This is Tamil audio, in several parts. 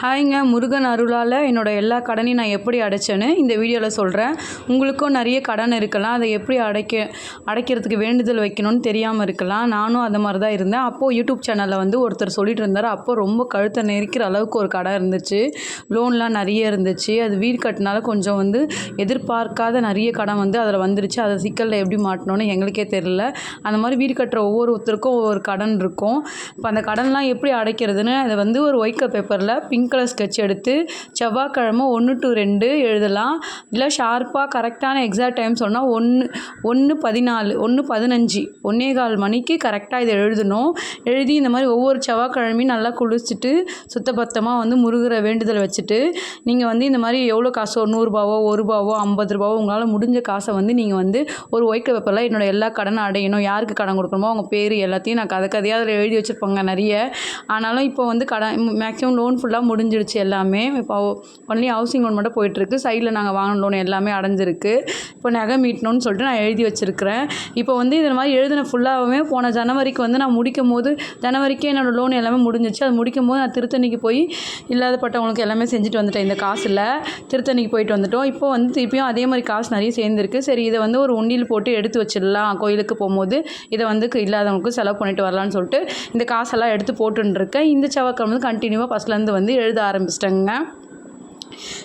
ஹாய்ங்க முருகன் அருளால் என்னோடய எல்லா கடனையும் நான் எப்படி அடைச்சேன்னு இந்த வீடியோவில் சொல்கிறேன் உங்களுக்கும் நிறைய கடன் இருக்கலாம். அதை எப்படி அடைக்க அடைக்கிறதுக்கு வேண்டுதல் வைக்கணும்னு தெரியாமல் இருக்கலாம். நானும் அந்த மாதிரி தான் இருந்தேன். அப்போது யூடியூப் சேனலில் வந்து ஒருத்தர் சொல்லிட்டு இருந்தார். அப்போ ரொம்ப கழுத்தை நெரிக்கிற அளவுக்கு ஒரு கடன் இருந்துச்சு. லோன்லாம் நிறைய இருந்துச்சு. அது வீடு கட்டினால கொஞ்சம் வந்து எதிர்பார்க்காத நிறைய கடன் வந்து அதில் வந்துருச்சு. அதை சிக்கலில் எப்படி மாட்டணும்னு எங்களுக்கே தெரியல. அந்த மாதிரி வீடு கட்டுற ஒவ்வொருத்தருக்கும் ஒவ்வொரு கடன் இருக்கும். இப்போ அந்த கடன்லாம் எப்படி அடைக்கிறதுன்னு அதை வந்து ஒரு ஒயிட் பேப்பரில் பிங்க் கலர் ஸ்கெட்ச் எடுத்து செவ்வாய்க்கிழமை ஒன்று டு ரெண்டு எழுதலாம். இல்லை ஷார்ப்பாக கரெக்டான எக்ஸாக்ட் டைம் சொன்னால் ஒன்று ஒன்று பதினாலு ஒன்று பதினஞ்சு ஒன்றே கால் மணிக்கு கரெக்டாக இதை எழுதணும். எழுதி இந்த மாதிரி ஒவ்வொரு செவ்வாய்க்கிழமையும் நல்லா குளிச்சுட்டு சுத்தபத்தமாக வந்து முருகிற வேண்டுதல் வச்சுட்டு நீங்கள் வந்து இந்த மாதிரி எவ்வளோ காசோ நூறுரூபாவோ ஒரு ரூபாவோ ஐம்பது ரூபாவோ உங்களால் முடிஞ்ச காசை வந்து நீங்கள் வந்து ஒரு ஒய்க்க பேப்பரில் என்னோடய எல்லா கடனை அடையணும் யாருக்கு கடன் கொடுக்கணுமோ அவங்க பேர் எல்லாத்தையும் நான் கதை கதையாக அதில் எழுதி வச்சுருப்பாங்க நிறைய. ஆனாலும் இப்போ வந்து கடன் மேக்ஸிமம் லோன் ஃபுல்லாக முடிஞ்சிடுச்சு எல்லாமே. இப்போ ஒன்லி ஹவுசிங் லோன் மட்டும் போயிட்டுருக்கு. சைடில் நாங்கள் வாங்கின லோன் எல்லாமே அடைஞ்சிருக்கு. இப்போ நகை மீட்டணும்னு சொல்லிட்டு நான் எழுதி வச்சுருக்கிறேன். இப்போ வந்து இது மாதிரி எழுதின ஃபுல்லாகவே போன ஜனவரிக்கு வந்து நான் முடிக்கும் போது ஜனவரிக்கே என்னோடய லோன் எல்லாமே முடிஞ்சிச்சு. அது முடிக்கும் போது நான் திருத்தணிக்கு போய் இல்லாதப்பட்டவங்களுக்கு எல்லாமே செஞ்சுட்டு வந்துட்டேன். இந்த காசில் திருத்தணிக்கு போயிட்டு வந்துட்டோம். இப்போ வந்து திருப்பியும் அதே மாதிரி காசு நிறைய சேர்ந்துருக்கு. சரி இதை வந்து ஒரு உண்டியில் போட்டு எடுத்து வச்சிடலாம். கோயிலுக்கு போகும்போது இதை வந்து இல்லாதவங்களுக்கு செலவு பண்ணிட்டு வரலான்னு சொல்லிட்டு இந்த காசெல்லாம் எடுத்து போட்டுருக்கேன் இந்த செவ்வாய்க்கிழமை வந்து கண்டினியூவாக ஃபஸ்ட்லேருந்து வந்து எழுத ஆரம்பிச்சிட்டேங்க.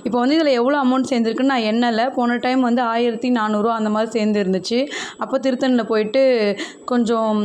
இப்போ வந்து இதில் எவ்வளோ அமௌண்ட் சேர்ந்துருக்குன்னு நான் எண்ணலை. போன டைம் வந்து ஆயிரத்தி நானூறுரூவா அந்த மாதிரி சேர்ந்துருந்துச்சு. அப்போ திருத்தணியில் போயிட்டு கொஞ்சம்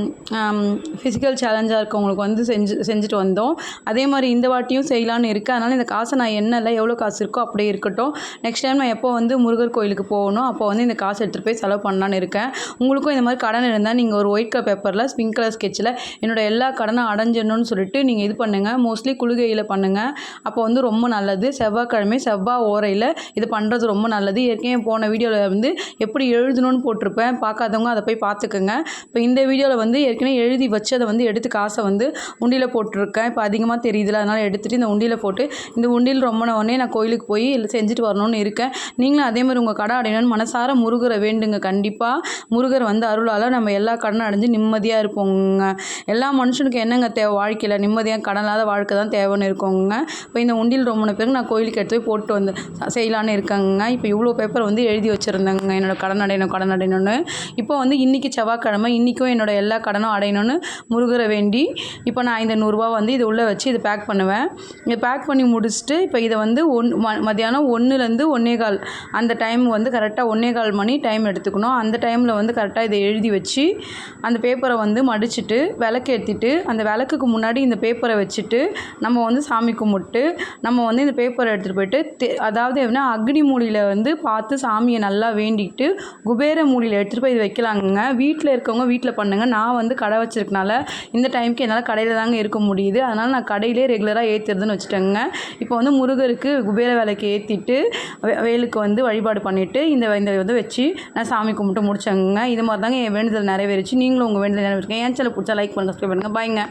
ஃபிசிக்கல் சேலஞ்சாக இருக்கவங்களுக்கு வந்து செஞ்சு செஞ்சுட்டு வந்தோம். அதே மாதிரி இந்த வாட்டியும் செய்யலான்னு இருக்குது அதனால் இந்த காசை நான் எண்ணலை. எவ்வளோ காசு இருக்கோ அப்படியே இருக்கட்டும். நெக்ஸ்ட் டைம் நான் எப்போ வந்து முருகர் கோயிலுக்கு போகணும் அப்போ வந்து இந்த காசு எடுத்துகிட்டு போய் செலவு பண்ணலான்னு இருக்கேன். உங்களுக்கும் இந்த மாதிரி கடன் இருந்தால் நீங்கள் ஒரு ஒயிட் கலர் பேப்பரில் ஸ்பிங்க் கலர் ஸ்கெட்சில் என்னோட எல்லா கடனும் அடைஞ்சிடணும்னு சொல்லிட்டு நீங்கள் இது பண்ணுங்கள் மோஸ்ட்லி குளிகையில் பண்ணுங்கள் அப்போ வந்து ரொம்ப நல்லது. செவ்வாய்க்கிழமை செவ்வாய் ஓரையில் இது பண்ணுறது ரொம்ப நல்லது. ஏற்கனவே போன வீடியோவில் வந்து எப்படி எழுதணும்னு போட்டிருப்பேன். பார்க்காதவங்க அதை போய் பார்த்துக்கோங்க. இப்போ இந்த வீடியோவில் வந்து ஏற்கனவே எழுதி வச்சு அதை வந்து எடுத்து காசை வந்து உண்டியில் போட்டிருக்கேன். இப்போ அதிகமாக தெரியுதுல அதனால் எடுத்துகிட்டு இந்த உண்டியில் போட்டு இந்த உண்டியில் ரொம்ப உடனே நான் கோயிலுக்கு போய் செஞ்சுட்டு வரணும்னு இருக்கேன். நீங்களும் அதே மாதிரி உங்கள் கடை அடையணும்னு மனசார முருகரை வேண்டுங்க. கண்டிப்பாக முருகர் வந்து அருளால் நம்ம எல்லா கடனும் அடைஞ்சு நிம்மதியாக இருப்போங்க. எல்லா மனுஷனுக்கு என்னங்க தேவை? வாழ்க்கையில் நிம்மதியாக கடனாத வாழ்க்கை தான் தேவைன்னு இருக்கோங்க. இப்போ இந்த உண்டியில் ரொம்ப பேருக்கு நான் கோயிலுக்கு எடுத்து போய் போட்டு வந்து செய்யலான்னு இருக்காங்க இப்போ இவ்வளோ பேப்பர் வந்து எழுதி வச்சுருந்தேங்க என்னோடய கடன் அடையணும் கடன் அடையணும்னு. இப்போ வந்து இன்றைக்கி செவ்வாய்க்கிழமை இன்றைக்கும் என்னோடய எல்லா கடனும் அடையணும்னு முருகரை வேண்டி இப்போ நான் இந்த நூறுரூவா வந்து இது உள்ளே வச்சு இதை பேக் பண்ணுவேன். இதை பேக் பண்ணி முடிச்சுட்டு இப்போ இதை வந்து ஒன் ம மத்தியானம் ஒன்றுலேருந்து ஒன்றே கால் அந்த டைம் வந்து கரெக்டாக ஒன்றே கால் மணி டைம் எடுத்துக்கணும். அந்த டைமில் வந்து கரெக்டாக இதை எழுதி வச்சு அந்த பேப்பரை வந்து மடிச்சுட்டு விளக்கு ஏற்றிட்டு அந்த விளக்குக்கு முன்னாடி இந்த பேப்பரை வச்சுட்டு நம்ம வந்து சாமி கும்பிட்டு நம்ம வந்து இந்த பேப்பரை எடுத்துகிட்டு போயிட்டு தே அதாவது எப்படின்னா அக்னி மூலையில் வந்து பார்த்து சாமியை நல்லா வேண்டிட்டு குபேர மூலையில் எடுத்துகிட்டு போய் இது வைக்கலாங்க வீட்டில் இருக்கவங்க வீட்டில் பண்ணுங்கள் நான் வந்து கடை வச்சிருக்கனால இந்த டைமுக்கு என்னால் கடையில் தாங்க இருக்க முடியுது. அதனால் நான் கடையிலே ரெகுலராக ஏற்றுறதுன்னு வச்சுட்டேங்க. இப்போ வந்து முருகருக்கு குபேர வேலைக்கு ஏற்றிட்டு வேலுக்கு வந்து வழிபாடு பண்ணிவிட்டு இந்த இந்த வந்து வச்சு நான் சாமி கும்பிட்டு முடிச்சேங்க. இது மாதிரி தாங்க என் வேண்டுதல் நிறைவேறிச்சு. நீங்களும் உங்கள் வேண்டுதல் நிறைவேறிக்கேன் ஏன் சில பிடிச்சா லைக் பண்ணுங்கள் சப்ஸ்கிரைப் பண்ணுங்கள் பாய்ங்க